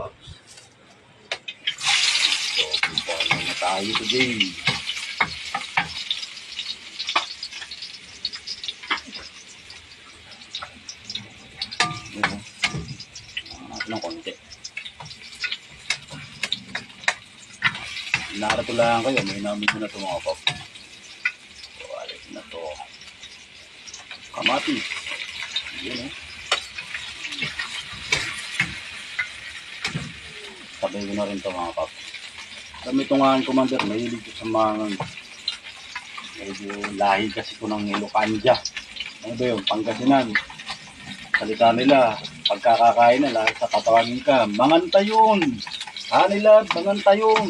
paps. So, punta na tayo today. Oh. Ano ng konti. Narito lang kayo, may namin na ito mga paps. So, alis na to. Kamati. Yan eh. Sabay ko na rin to mga paps. Kami ito nga ang commander, mahilig ko sa mga medyo lahi kasi ko ng Ilocanja. Ano ba yun? Pangasinan. Salita nila, pagkakakain nila, sa katawagin ka, manganta yun. Hanila, manganta yun.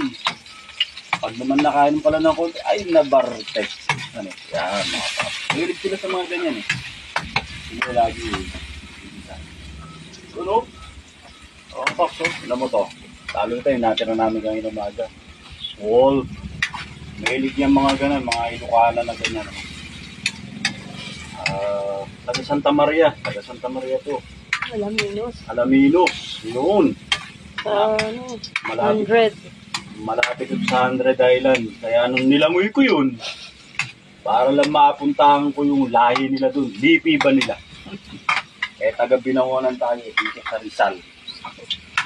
Pag naman nakain pala ng konti, ay nabartex. Ano? Yan, mga paps. Mahilig sila sa mga ganyan eh. Ko lagi eh. Ano? Oh, Paps, oh. Alam mo to. Talo tayo, natira namin kanina umaga. Swol. Mahilig yung mga ganun, mga Ilocana na ganyan. Ah, taga Santa Maria. Taga Santa Maria to. Alam minus. Alaminos. Yun. Sa ano, Malapit, 100. malapit sa 100 Island. Kaya nung nilangoy ko yun, para lang mapuntahan ko yung lahi nila dun. DP ba nila? Eh, taga binawanan tayo dito sa Rizal.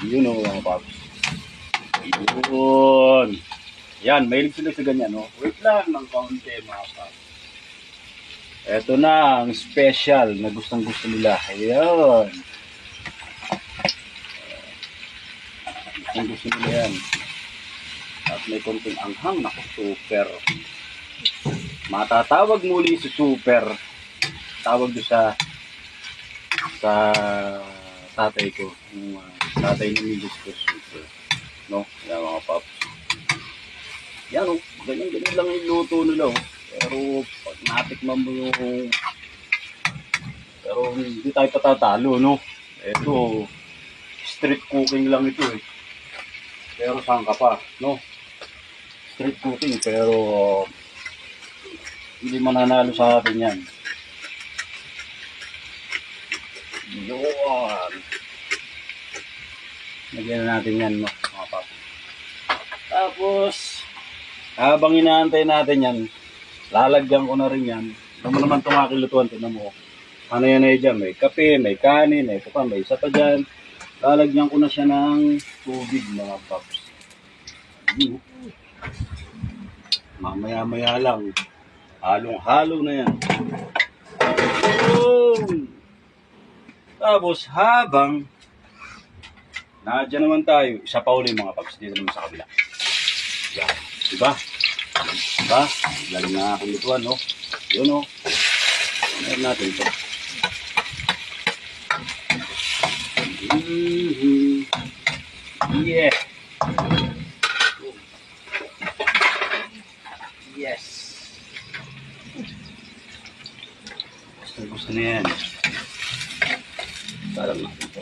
Yun o, mga paps. Yun. Yan, mahilig sila sa ganyan, no? Wait lang ng kaunti, mga paps. Ito na, ang special na gustong gusto nila. Ayan. Gustong gusto nila yan. At may konting anghang, naku, super. Matatawag muli si super. Tawag doon sa sa tatay ko. Yung uh, tatay ni ko, super. No? Yan mga paps. Yan o, ganyan-ganyan lang yung luto nila oh. Pero pag natikman mo yung pero hindi tayo patatalo, no? Ito, street cooking lang ito eh. Pero saan pa, no? Street cooking, pero hindi mananalo sa atin yan. Yun. Lagyan na natin yan, no? Mga pap. Tapos, habang inaantay natin yan, lalagyan ko na rin yan. Mo naman itong aking lutuan, tinan mo. Ano yan ay dyan? May kape, may kanin, may pa, may isa pa dyan. Lalagyan ko na siya ng tubig, mga paps. Yun. Mamaya-maya lang. Halong-halo na yan. Boom! Tapos habang Nadya naman tayo, isa pa uli mga paps dito naman sa kabila. Yan. Diba? Diba? Galing na akong lutuan, no? Yun, no? Meron natin ito. Mhm. Yeah. Yes. Gusto, gusto na yan. Parang natin ito.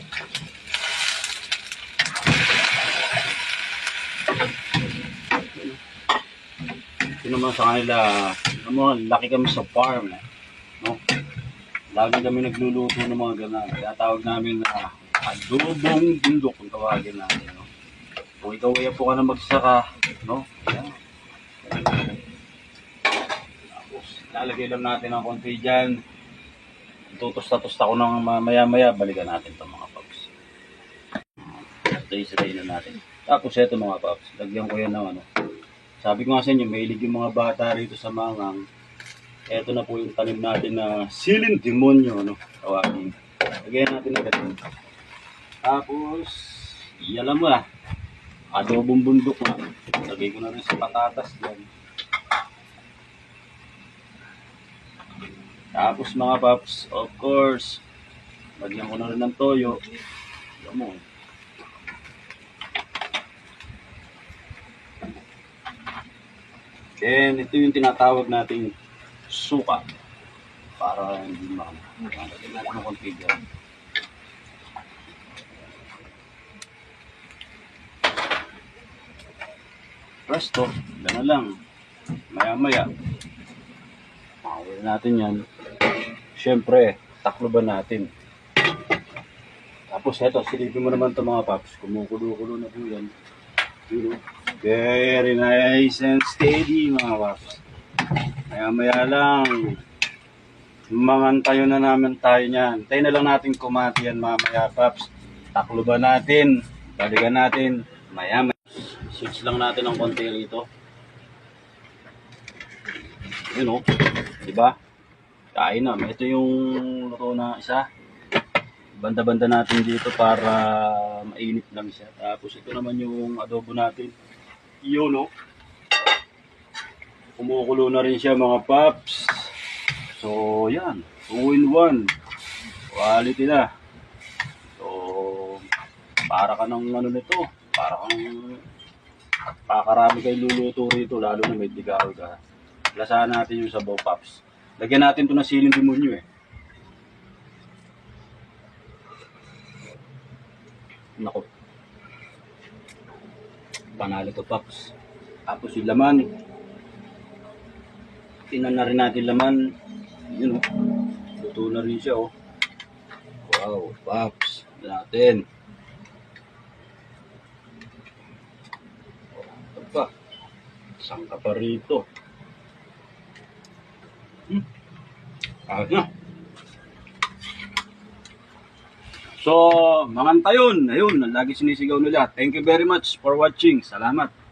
Ito naman sa kanila, ano laki kami sa farm. eh. No? Lagi kami nagluluto ng mga ganun. Kaya tawag namin na adobong bundok kung tawagin natin. No? Kung ikaw ay po ka na magsaka, no? Ayan. Tapos, lalagay lang natin ng konti dyan. Tutusta-tusta ko ng maya-maya, balikan natin itong mga paps. Ito isa na natin. Tapos ito mga paps, lagyan ko yan ng ano, sabi ko nga sa inyo, mahilig yung mga bata rito sa mangang. Ito na po yung tanim natin na siling demonyo, ano, tawagin. Lagyan natin agad yun. Tapos, iyalam mo na. Adobong bundok na. Lagay ko na rin sa patatas dyan. Tapos mga paps, of course, lagyan ko na rin ng toyo. Alam mo, Then, ito yung tinatawag nating suka. Para hindi makam. Lagyan natin ng dyan. Presto, na lang. Maya-maya. Natin yan. Siyempre, taklo natin? Tapos eto, silipin mo mga paps. Kumukulo-kulo na po yan. Oh. Very nice and steady mga paps. Maya maya lang. Mangantayo na namin tayo niyan. Tayo na lang natin kumati yan mamaya paps. Takloban natin. Balikan natin. Maya maya. Switch lang natin ng konti rito. Yun o. Diba? Kain na. Ito yung luto na isa banda-banda natin dito para mainit lang siya. Tapos ito naman yung adobo natin. Yun, no? Kumukulo na rin siya mga paps. So, yan. 2 in 1. Quality na. So, para ka ng ano nito. Para kang pakarami kayo luluto rito, lalo na may digaw ka. Lasahan natin yung sabaw paps. Lagyan natin to ng siling demonyo eh. Nako. Panalo to, Paps. Tapos yung laman. Tinan na rin natin laman. Yun, oh. Luto na rin siya, oh. Wow, Paps. Natin. Ito pa. Isang ka pa rito. Hmm. Kahit na. So, mga tayon, ayun, lagi sinisigaw nila. Thank you very much for watching. Salamat.